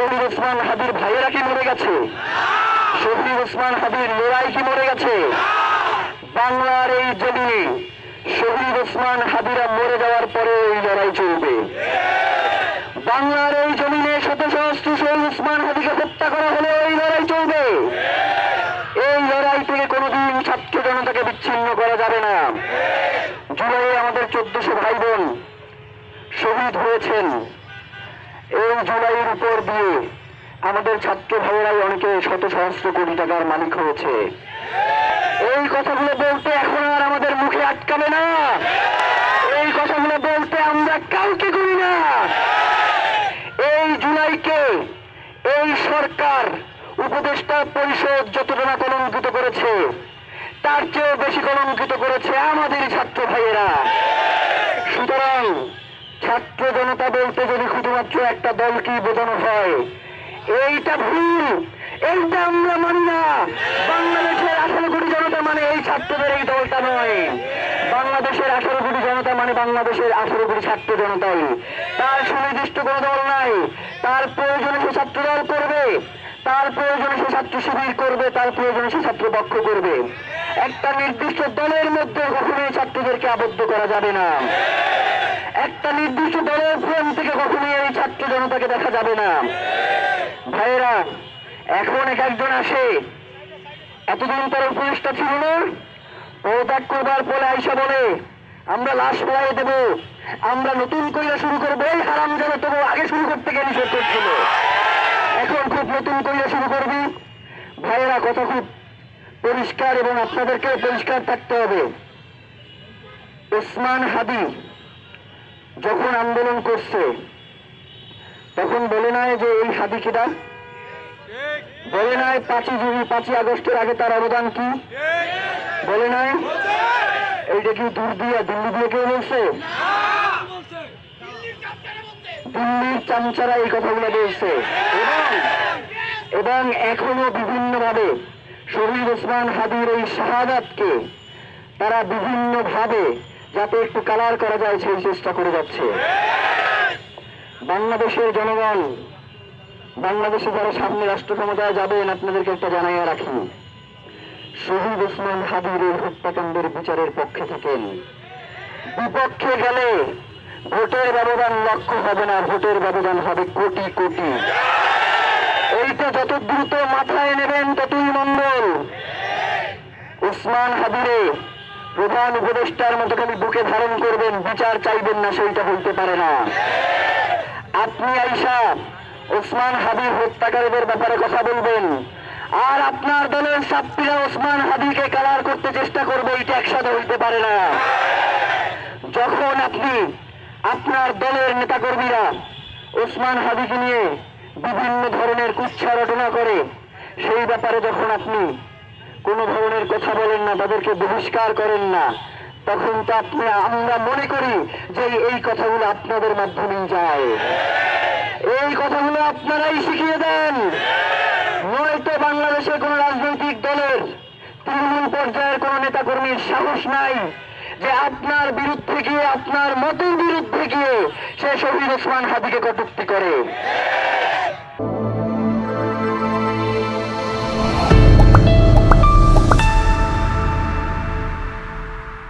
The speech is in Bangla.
শহীদ ওসমান হাবির ভাইয়েরা কি মরে গেছে? শহীদ ওসমান হাবির লড়াই কি মরে গেছে? বাংলার এই জমিনে শহীদ ওসমান হাবিরা মরে যাওয়ার পরে এই লড়াই চলবে। বাংলার এই জমিনে শত সহস্র শহীদ ওসমান হাবিকে হত্যা করা হলে এই লড়াই চলবে। এই লড়াই থেকে কোনোদিন ছাত্র জনতাকে বিচ্ছিন্ন করা যাবে না। জুলাইয়ে আমাদের চোদ্দশো ভাই বোন শহীদ হয়েছেন। এই জুলাইয়ের উপর দিয়ে আমাদের ছাত্র ভাইয়েরাই অনেকে শত সহস্র কোটি টাকার মালিক হয়েছে। এই কথাগুলো বলতে এখন আর আমাদের মুখে আটকাবে না। এই কথাগুলো বলতে আমরা কাউকে করি না। এই জুলাইকে এই সরকার, উপদেষ্টা পরিষদ যতটা কলঙ্কিত করেছে, তার চেয়েও বেশি কলঙ্কিত করেছে আমাদের ছাত্র ভাইয়েরা। সুতরাং ছাত্র জনতা বলতে যদি শুধুমাত্র একটা দলকেই বোঝানো হয়? এইটা ভুল। এইটা আমরা মানি না। বাংলাদেশের আঠারো কোটি জনতা মানে এই ছাত্রদের এই দলটা নয়। বাংলাদেশের আঠারো কোটি জনতা মানে বাংলাদেশের আঠারো কোটি ছাত্র জনতাই। তার সুনির্দিষ্ট কোনো দল নাই। তার প্রয়োজনে সে ছাত্র দল করবে। তার প্রয়োজনে সে ছাত্র শিবির করবে। তার প্রয়োজনে সে ছাত্র পক্ষ করবে। একটা নির্দিষ্ট দলের মধ্যে কখনোই ছাত্রদেরকে আবদ্ধ করা যাবে না। একটা নির্দিষ্ট দলের ফোন থেকে কখনোই এই ছাত্র জনতাকে দেখা যাবে না। ভাইয়েরা, এখন এক একজন আসে। এতদিন তার উপদেশটা ছিল না। পদত্যাগ করবার পরে আইসা বলে, আমরা লাশ ফেলাই দেব। আমরা নতুন কইরা শুরু করব। এই হারাম যাবে তবু আগে শুরু করতে গিয়ে নিষেধ করছিল। এখন খুব নতুন কইরা শুরু করবি। ভাইয়েরা, কথা খুব পরিষ্কার এবং আপনাদেরকেও পরিষ্কার থাকতে হবে। ওসমান হাদি যখন আন্দোলন করছে, তখন বলে নাই যে এই হাদি বলে নাই পাঁচই জুন, পাঁচই আগস্টের আগে তার অবদান কি? বলে নাই? এইটা কি দূর দিয়ে, দিল্লি দিয়ে কেউ বলছে? দিল্লির চামচারা এই কথাগুলো বলছে। এবং এবং এখনও বিভিন্ন ভাবে শহীদ ওসমান হাদির এই শাহাদাতকে তারা বিভিন্ন ভাবে যাতে একটু কালার করা যায়, সেই চেষ্টা করে যাচ্ছে। বাংলাদেশের জনগণ, বাংলাদেশে যারা সামনে রাষ্ট্র ক্ষমতায় যাবেন, আপনাদেরকে একটা জানাইয়া রাখি। শহীদ ওসমান এই হত্যাকাণ্ডের বিচারের পক্ষে থাকেন। বিপক্ষে গেলে ভোটের ব্যবধান লক্ষ্য হবে না, ভোটের ব্যবধান হবে কোটি কোটি। এইটা যত দ্রুত মাথায় নেবেন, ততই মঙ্গল। উসমান হাদিরে প্রধান উপদেষ্টার মতো খালি বুকে ধারণ করবেন, বিচার চাইবেন না, সেইটা বলতে পারে না। আপনি আইসা ওসমান হাবিব হত্যাকারীদের ব্যাপারে কথা বলবেন। আর আপনার দলের ছাত্রীরা ওসমান হাবিকে কালার করতে চেষ্টা করবে, এটা একসাথে হইতে পারে না। যখন আপনি আপনার দলের নেতাকর্মীরা ওসমান হাবিকে নিয়ে বিভিন্ন ধরনের কুচ্ছা রটনা করে, সেই ব্যাপারে যখন আপনি কোনো ধরনের কথা বলেন না, তাদেরকে বহিষ্কার করেন না। তখন তো আপনি, আমরা মনে করি যে এই কথাগুলো আপনাদের মাধ্যমেই যায়। এই কথাগুলো আপনারাই শিখিয়ে দেন। নয়তো বাংলাদেশের কোন রাজনৈতিক দলের তৃণমূল পর্যায়ের কোন নেতাকর্মীর সাহস নাই যে আপনার বিরুদ্ধে গিয়ে, আপনার মতের বিরুদ্ধে গিয়ে সে শহীদ ওসমান হাদিকে কটুক্তি করে।